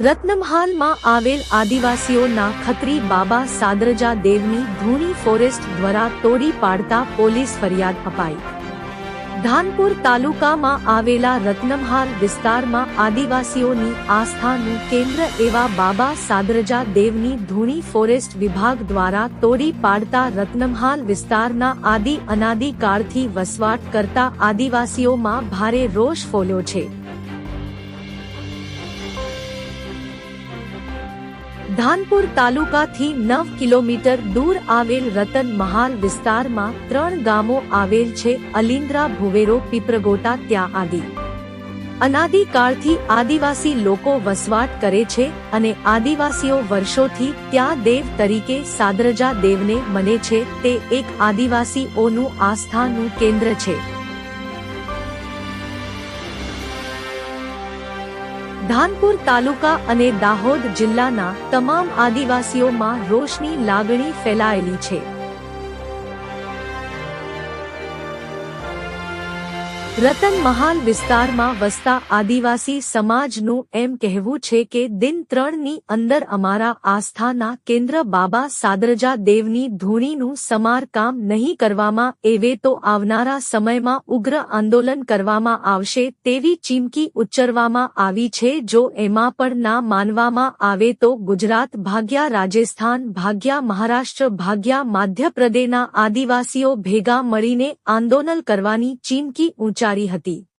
રત્નમહાલમાં આવેલ આદિવાસીઓના ખત્રી બાબા સાદરજા દેવની ધૂણી ફોરેસ્ટ દ્વારા તોડી પાડતા પોલીસ ફરિયાદ અપાઈ. ધાનપુર તાલુકામાં આવેલા રત્નમહાલ વિસ્તારમાં આદિવાસીઓની આસ્થાનું કેન્દ્ર એવા બાબા સાદરજા દેવની ધૂણી ફોરેસ્ટ વિભાગ દ્વારા તોડી પાડતા રત્નમહાલ વિસ્તારના આદિ અનાદિ કાળથી વસવાટ કરતા આદિવાસીઓમાં ભારે રોષ ફોલ્યો છે. ધાનપુર તાલુકાથી નવ કિલોમીટર દૂર આવેલ રતન મહાલ વિસ્તારમાં ત્રણ ગામો આવેલ છે. અલિન્દ્રા ભુવેરો, પીપરગોટા, ત્યાં આદિ. અનાદિકાળથી આદિવાસી લોકો વસવાટ કરે છે અને આદિવાસીઓ વર્ષોથી ત્યાં દેવ તરીકે સાદરજા દેવને મને છે. તે એક આદિવાસીઓનું આસ્થાનું કેન્દ્ર છે. ધાનપુર તાલુકા અને દાહોદ જિલ્લાના તમામ આદિવાસીઓમાં રોષની લાગણી ફેલાયેલી છે. રતન મહાલ વિસ્તારમાં વસતા આદિવાસી સમાજનું એમ કહેવું છે કે દિન ત્રણની અંદર અમારા આસ્થાના કેન્દ્ર બાબા સાદરજા દેવની ધૂણીનું સમારકામ નહીં કરવામાં એવે તો આવનારા સમયમાં ઉગ્ર આંદોલન કરવામાં આવશે તેવી ચીમકી ઉચ્ચરવામાં આવી છે જો એમાં પણ ના માનવામાં આવે તો ગુજરાત ભાગ્યા રાજસ્થાન ભાગ્યા મહારાષ્ટ્ર ભાગ્યા મધ્યપ્રદેશના આદિવાસીઓ ભેગા મળીને આંદોલન કરવાની ચીમકી ઉચ્ચારી હતી.